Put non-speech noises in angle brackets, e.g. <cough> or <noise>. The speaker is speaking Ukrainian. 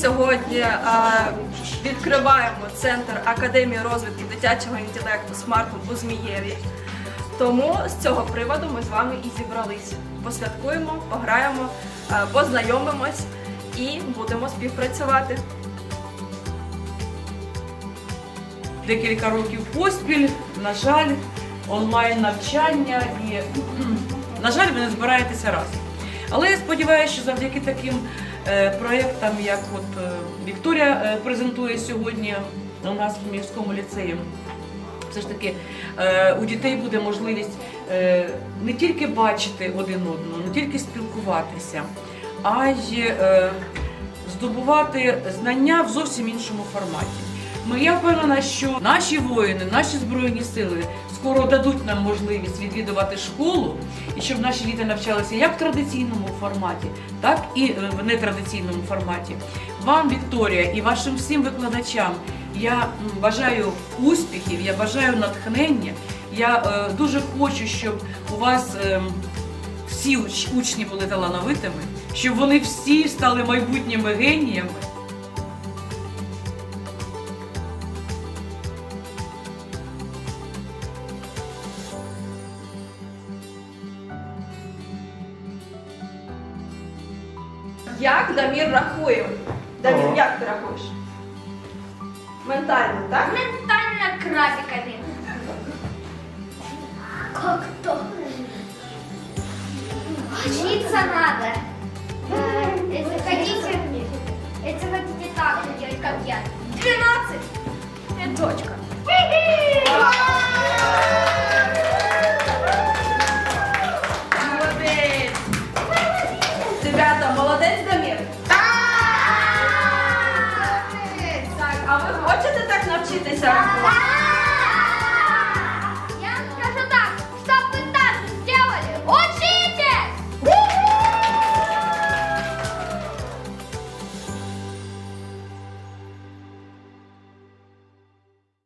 сьогодні відкриваємо центр Академії розвитку дитячого інтелекту Смарту у Змієві. Тому з цього приводу ми з вами і зібралися. Посвяткуємо, пограємо, познайомимось і будемо співпрацювати. декілька років поспіль, на жаль, онлайн навчання і, <clears throat> на жаль, ви не збираєтеся разом. Але я сподіваюся, що завдяки таким проєктам, як от е, Вікторія е, презентує сьогодні у нас в міському ліцеї, все ж таки е, у дітей буде можливість е, не тільки бачити один одного, не тільки спілкуватися, а й е, здобувати знання в зовсім іншому форматі. Ми я впевнена, що наші воїни, наші збройні сили скоро дадуть нам можливість відвідувати школу, і щоб наші діти навчалися як в традиційному форматі, так і е, в нетрадиційному форматі. Вам, Вікторія, і вашим всім викладачам я бажаю успіхів, я бажаю натхнення. Я е, дуже хочу, щоб у вас е, всі уч- учні були талановитими, щоб вони всі стали майбутніми геніями. Як Дамір рахує? Дамір, Ага. як ти рахуєш? Ментально, так? Ментально крабиками. Как Учиться надо. Э, Если хотите, если хотите так делать, как я. 12. Это точка. Молодець! Ребята, молодець